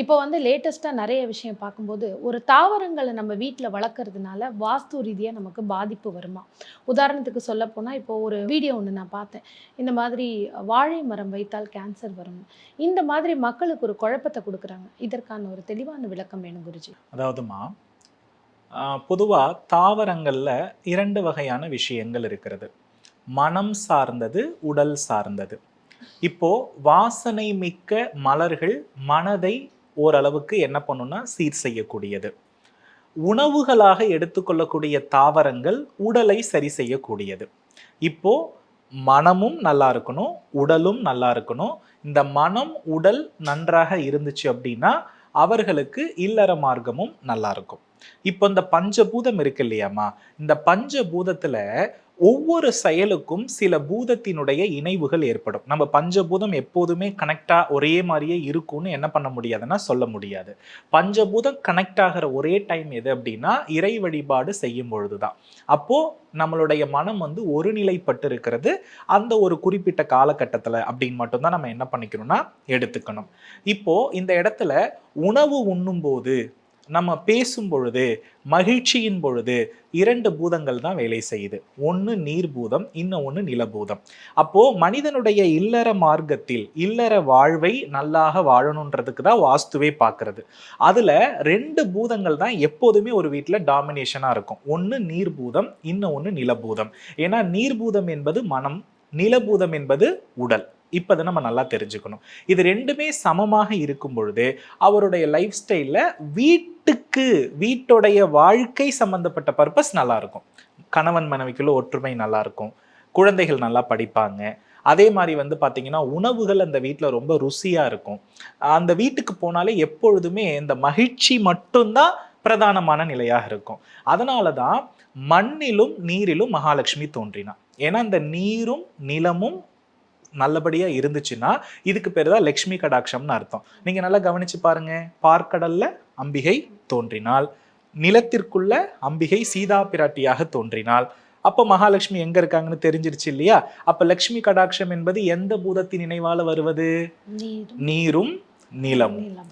இப்போ வந்து லேட்டஸ்ட்டாக நிறைய விஷயம் பார்க்கும்போது ஒரு தாவரங்களை நம்ம வீட்டில் வளர்க்குறதுனால வாஸ்து ரீதியாக நமக்கு பாதிப்பு வருமா? உதாரணத்துக்கு சொல்ல போனால் இப்போ ஒரு வீடியோ ஒன்று நான் பார்த்தேன். இந்த மாதிரி வாழை மரம் வைத்தால் கேன்சர் வரும். இந்த மாதிரி மக்களுக்கு ஒரு குழப்பத்தை கொடுக்குறாங்க. இதற்கான ஒரு தெளிவான விளக்கம் வேணும் குருஜி. அதாவதுமா பொதுவாக தாவரங்களில் இரண்டு வகையான விஷயங்கள் இருக்கிறது. மனம் சார்ந்தது உடல் சார்ந்தது. இப்போ வாசனை மிக்க மலர்கள் மனதை ஓரளவுக்கு என்ன பண்ணுன்னா சீர் செய்யக்கூடியது. உணவுகளாக எடுத்துக்கொள்ளக்கூடிய தாவரங்கள் உடலை சரி செய்யக்கூடியது. இப்போ மனமும் நல்லா இருக்கணும் உடலும் நல்லா இருக்கணும். இந்த மனம் உடல் நன்றாக இருந்துச்சு அப்படின்னா அவர்களுக்கு இல்லற மார்க்கமும் நல்லா இருக்கும். இப்போ இந்த பஞ்சபூதம் இருக்கு இல்லையாம்மா? இந்த பஞ்சபூதத்துல ஒவ்வொரு செயலுக்கும் சில பூதத்தினுடைய இணைவுகள் ஏற்படும். நம்ம பஞ்சபூதம் எப்போதுமே கனெக்டா ஒரே மாதிரியே இருக்கும்னு என்ன பண்ண முடியாதுன்னா சொல்ல முடியாது. பஞ்சபூதம் கனெக்ட் ஆகிற ஒரே டைம் எது அப்படின்னா இறை வழிபாடு செய்யும் பொழுதுதான். அப்போ நம்மளுடைய மனம் வந்து ஒருநிலைப்பட்டு இருக்கிறது அந்த ஒரு குறிப்பிட்ட காலகட்டத்தில் அப்படின்னு மட்டும்தான் நம்ம என்ன பண்ணிக்கணும்னா எடுத்துக்கணும். இப்போ இந்த இடத்துல உணவு உண்ணும்போது நம்ம பேசும் பொழுது மகிழ்ச்சியின் பொழுது இரண்டு பூதங்கள் தான் வேலை செய்யுது. ஒன்று நீர் பூதம் இன்னும் ஒன்று நிலபூதம் அப்போ மனிதனுடைய இல்லற மார்க்கத்தில் இல்லற வாழ்வை நல்லாக வாழணுன்றதுக்கு தான் வாஸ்துவே பார்க்கறது. அதுல ரெண்டு பூதங்கள் தான் எப்போதுமே ஒரு வீட்டில் டாமினேஷனாக இருக்கும். ஒன்று நீர் பூதம் இன்னும் ஒன்று நிலபூதம் ஏன்னா நீர்பூதம் என்பது மனம் நிலபூதம் என்பது உடல். இப்போ அதை நம்ம நல்லா தெரிஞ்சுக்கணும். இது ரெண்டுமே சமமாக இருக்கும் பொழுது அவருடைய லைஃப் ஸ்டைலில் வீட்டுக்கு வீட்டுடைய வாழ்க்கை சம்மந்தப்பட்ட பர்பஸ் நல்லாயிருக்கும். கணவன் மனைவிக்குள்ள ஒற்றுமை நல்லாயிருக்கும். குழந்தைகள் நல்லா படிப்பாங்க. அதே மாதிரி வந்து பார்த்தீங்கன்னா உணவுகள் அந்த வீட்டில் ரொம்ப ருசியாக இருக்கும். அந்த வீட்டுக்கு போனாலே எப்பொழுதுமே இந்த மகிழ்ச்சி மட்டும்தான் பிரதானமான நிலையாக இருக்கும். அதனால தான் மண்ணிலும் நீரிலும் மகாலட்சுமி தோன்றினா ஏன்னா இந்த நீரும் நிலமும் நல்லபடியா இருந்துச்சுன்னா இதுக்கு பேர் தான் லக்ஷ்மி கடாட்சம்னு அர்த்தம். நீங்க நல்லா கவனிச்சு பாருங்க. பார்க்கடல்ல அம்பிகை தோன்றினாள். நிலத்திற்குள்ள அம்பிகை சீதா பிராட்டியாக தோன்றினாள். அப்போ மகாலட்சுமி எங்க இருக்காங்கன்னு தெரிஞ்சிருச்சு இல்லையா? அப்ப லக்ஷ்மி கடாட்சம் என்பது எந்த பூதத்தின் நினைவால வருவது? நீர் நீரும் நிலமும். நிலம்